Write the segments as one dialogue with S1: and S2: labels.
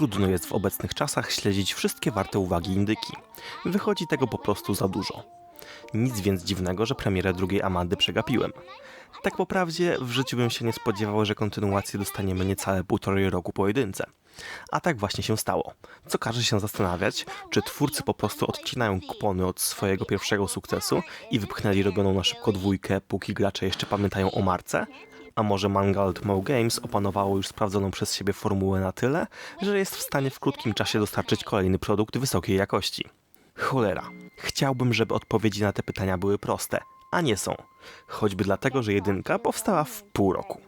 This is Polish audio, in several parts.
S1: trudno jest w obecnych czasach śledzić wszystkie warte uwagi indyki. Wychodzi tego po prostu za dużo. Nic więc dziwnego, że premierę drugiej Amandy przegapiłem. Tak po prawdzie, w życiu bym się nie spodziewał, że kontynuację dostaniemy niecałe półtorej roku po jedynce. A tak właśnie się stało. Co każe się zastanawiać, czy twórcy po prostu odcinają kupony od swojego pierwszego sukcesu i wypchnęli robioną na szybko dwójkę, póki gracze jeszcze pamiętają o marce? A może Mangold Mo Games opanowało już sprawdzoną przez siebie formułę na tyle, że jest w stanie w krótkim czasie dostarczyć kolejny produkt wysokiej jakości? Cholera. Chciałbym, żeby odpowiedzi na te pytania były proste, a nie są. Choćby dlatego, że jedynka powstała w pół roku.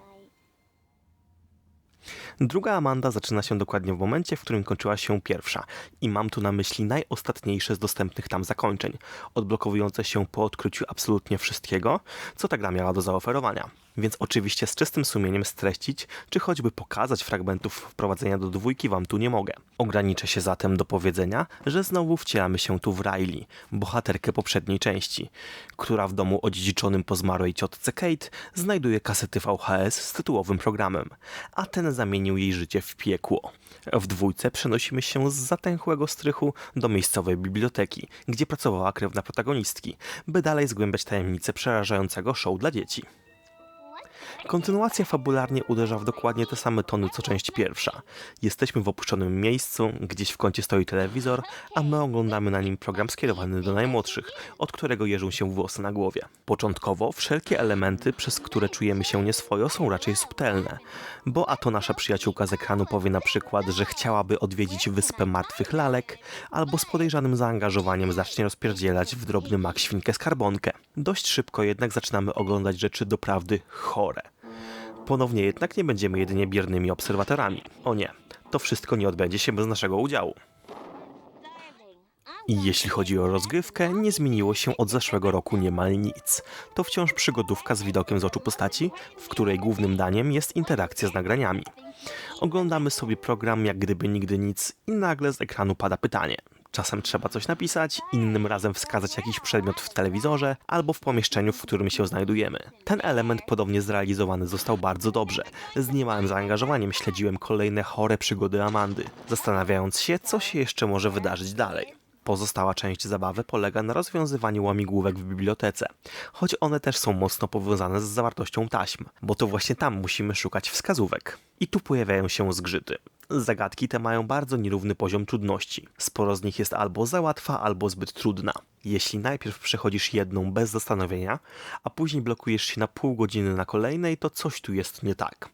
S1: Druga Amanda zaczyna się dokładnie w momencie, w którym kończyła się pierwsza i mam tu na myśli najostatniejsze z dostępnych tam zakończeń, odblokowujące się po odkryciu absolutnie wszystkiego, co ta gra miała do zaoferowania. Więc oczywiście z czystym sumieniem streścić, czy choćby pokazać fragmentów wprowadzenia do dwójki wam tu nie mogę. Ograniczę się zatem do powiedzenia, że znowu wcielamy się tu w Riley, bohaterkę poprzedniej części, która w domu odziedziczonym po zmarłej ciotce Kate znajduje kasety VHS z tytułowym programem, a ten zamienił jej życie w piekło. W dwójce przenosimy się z zatęchłego strychu do miejscowej biblioteki, gdzie pracowała krewna protagonistki, by dalej zgłębiać tajemnice przerażającego show dla dzieci. Kontynuacja fabularnie uderza w dokładnie te same tony co część pierwsza. Jesteśmy w opuszczonym miejscu, gdzieś w kącie stoi telewizor, a my oglądamy na nim program skierowany do najmłodszych, od którego jeżą się włosy na głowie. Początkowo wszelkie elementy, przez które czujemy się nieswojo, są raczej subtelne, bo a to nasza przyjaciółka z ekranu powie na przykład, że chciałaby odwiedzić wyspę martwych lalek, albo z podejrzanym zaangażowaniem zacznie rozpierdzielać w drobny mak świnkę skarbonkę. Dość szybko jednak zaczynamy oglądać rzeczy doprawdy chore. Ponownie jednak nie będziemy jedynie biernymi obserwatorami. O nie, to wszystko nie odbędzie się bez naszego udziału. I jeśli chodzi o rozgrywkę, nie zmieniło się od zeszłego roku niemal nic. To wciąż przygodówka z widokiem z oczu postaci, w której głównym daniem jest interakcja z nagraniami. Oglądamy sobie program jak gdyby nigdy nic i nagle z ekranu pada pytanie. Czasem trzeba coś napisać, innym razem wskazać jakiś przedmiot w telewizorze albo w pomieszczeniu, w którym się znajdujemy. Ten element podobnie zrealizowany został bardzo dobrze. Z niemałym zaangażowaniem śledziłem kolejne chore przygody Amandy, zastanawiając się, co się jeszcze może wydarzyć dalej. Pozostała część zabawy polega na rozwiązywaniu łamigłówek w bibliotece, choć one też są mocno powiązane z zawartością taśm, bo to właśnie tam musimy szukać wskazówek. I tu pojawiają się zgrzyty. Zagadki te mają bardzo nierówny poziom trudności. Sporo z nich jest albo za łatwa, albo zbyt trudna. Jeśli najpierw przechodzisz jedną bez zastanowienia, a później blokujesz się na pół godziny na kolejnej, to coś tu jest nie tak.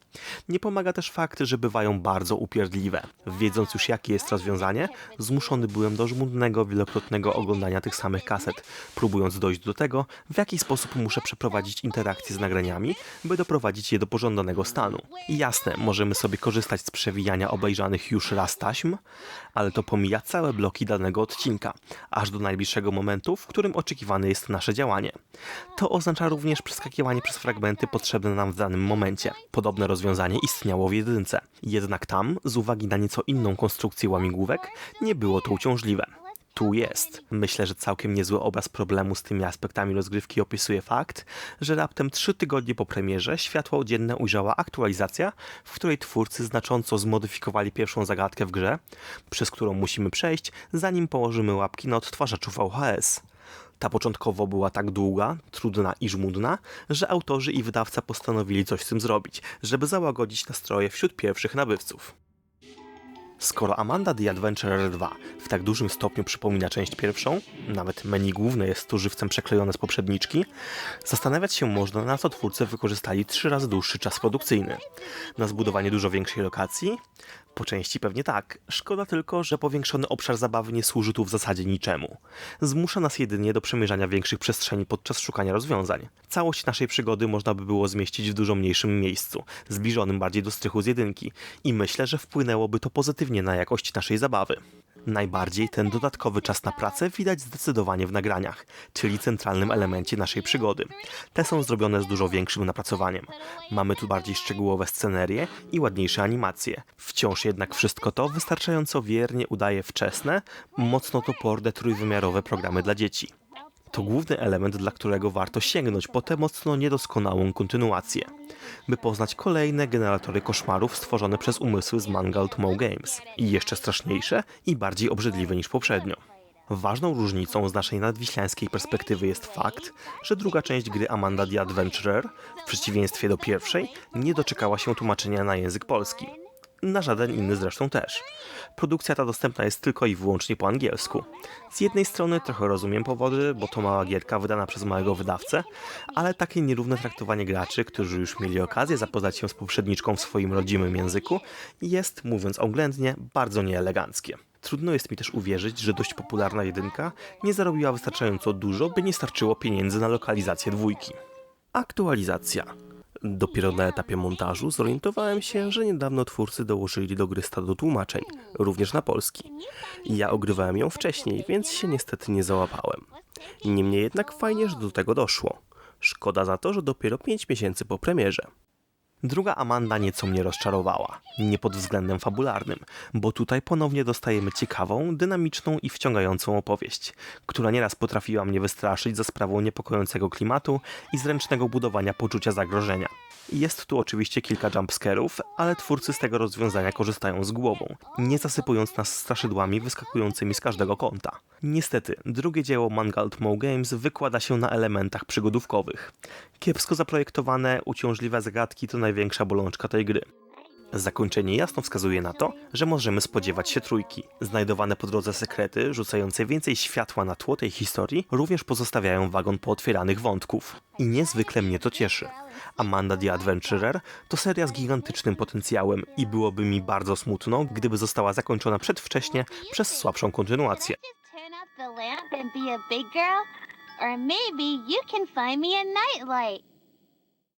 S1: Nie pomaga też fakt, że bywają bardzo upierdliwe. Wiedząc już jakie jest rozwiązanie, zmuszony byłem do żmudnego, wielokrotnego oglądania tych samych kaset, próbując dojść do tego, w jaki sposób muszę przeprowadzić interakcje z nagraniami, by doprowadzić je do pożądanego stanu. I jasne, możemy sobie korzystać z przewijania obejrzanych już raz taśm, ale to pomija całe bloki danego odcinka, aż do najbliższego momentu, w którym oczekiwane jest nasze działanie. To oznacza również przeskakiwanie przez fragmenty potrzebne nam w danym momencie. Podobne rozwiązanie istniało w jedynce, jednak tam, z uwagi na nieco inną konstrukcję łamigłówek, nie było to uciążliwe tu jest. Myślę, że całkiem niezły obraz problemu z tymi aspektami rozgrywki opisuje fakt, że raptem trzy tygodnie po premierze światło dzienne ujrzała aktualizacja, w której twórcy znacząco zmodyfikowali pierwszą zagadkę w grze, przez którą musimy przejść, zanim położymy łapki na odtwarzaczu VHS. Ta początkowo była tak długa, trudna i żmudna, że autorzy i wydawca postanowili coś z tym zrobić, żeby załagodzić nastroje wśród pierwszych nabywców. Skoro Amanda The Adventurer 2 w tak dużym stopniu przypomina część pierwszą, nawet menu główne jest tu żywcem przeklejone z poprzedniczki, zastanawiać się można, na co twórcy wykorzystali trzy razy dłuższy czas produkcyjny. Na zbudowanie dużo większej lokacji? Po części pewnie tak. Szkoda tylko, że powiększony obszar zabawy nie służy tu w zasadzie niczemu. Zmusza nas jedynie do przemierzania większych przestrzeni podczas szukania rozwiązań. Całość naszej przygody można by było zmieścić w dużo mniejszym miejscu, zbliżonym bardziej do strychu z jedynki i myślę, że wpłynęłoby to pozytywnie na jakość naszej zabawy. Najbardziej ten dodatkowy czas na pracę widać zdecydowanie w nagraniach, czyli centralnym elemencie naszej przygody. Te są zrobione z dużo większym napracowaniem. Mamy tu bardziej szczegółowe scenerie i ładniejsze animacje. Wciąż jednak wszystko to wystarczająco wiernie udaje wczesne, mocno toporne trójwymiarowe programy dla dzieci. To główny element, dla którego warto sięgnąć po tę mocno niedoskonałą kontynuację, by poznać kolejne generatory koszmarów stworzone przez umysły z Mangled Mo Games. I jeszcze straszniejsze i bardziej obrzydliwe niż poprzednio. Ważną różnicą z naszej nadwiślańskiej perspektywy jest fakt, że druga część gry Amanda the Adventurer, w przeciwieństwie do pierwszej, nie doczekała się tłumaczenia na język polski. Na żaden inny zresztą też. Produkcja ta dostępna jest tylko i wyłącznie po angielsku. Z jednej strony trochę rozumiem powody, bo to mała gierka wydana przez małego wydawcę, ale takie nierówne traktowanie graczy, którzy już mieli okazję zapoznać się z poprzedniczką w swoim rodzimym języku, jest, mówiąc oględnie, bardzo nieeleganckie. Trudno jest mi też uwierzyć, że dość popularna jedynka nie zarobiła wystarczająco dużo, by nie starczyło pieniędzy na lokalizację dwójki. Aktualizacja. Dopiero na etapie montażu zorientowałem się, że niedawno twórcy dołożyli do gry stado tłumaczeń, również na polski. Ja ogrywałem ją wcześniej, więc się niestety nie załapałem. Niemniej jednak fajnie, że do tego doszło. Szkoda za to, że dopiero 5 miesięcy po premierze. Druga Amanda nieco mnie rozczarowała. Nie pod względem fabularnym, bo tutaj ponownie dostajemy ciekawą, dynamiczną i wciągającą opowieść, która nieraz potrafiła mnie wystraszyć za sprawą niepokojącego klimatu i zręcznego budowania poczucia zagrożenia. Jest tu oczywiście kilka jumpscarów, ale twórcy z tego rozwiązania korzystają z głową, nie zasypując nas straszydłami wyskakującymi z każdego kąta. Niestety, drugie dzieło Mangled Mo Games wykłada się na elementach przygodówkowych. Kiepsko zaprojektowane, uciążliwe zagadki to największa bolączka tej gry. Zakończenie jasno wskazuje na to, że możemy spodziewać się trójki. Znajdowane po drodze sekrety, rzucające więcej światła na tło tej historii, również pozostawiają wagon pootwieranych wątków. I niezwykle mnie to cieszy. Amanda the Adventurer to seria z gigantycznym potencjałem i byłoby mi bardzo smutno, gdyby została zakończona przedwcześnie przez słabszą kontynuację.
S2: Or maybe you can find me a nightlight.